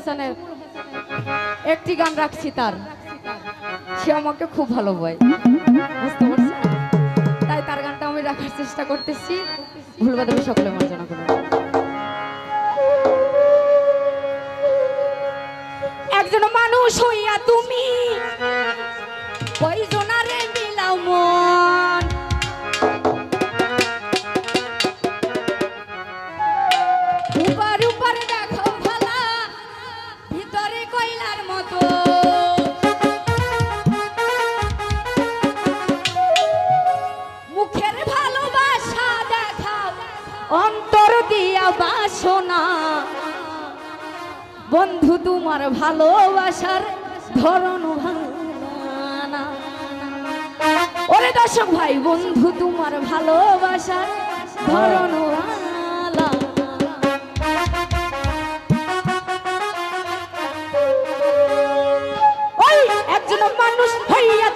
হাসানের একটি গান রাখছি তার। সে আমাকে খুব ভালো বয় বুঝতে পারছি তাই তার গানটা আমি রাখার চেষ্টা করতেছি। ভুলবাদবে সকলে মার্জনা করব। একজন মানুষ হইয়া তুমি বাসনা বন্ধু, তোমার ভালোবাসার ধরন ওরে দর্শক ভাই, বন্ধু, তোমার ভালোবাসার ধরন একজন মানুষ হইয়া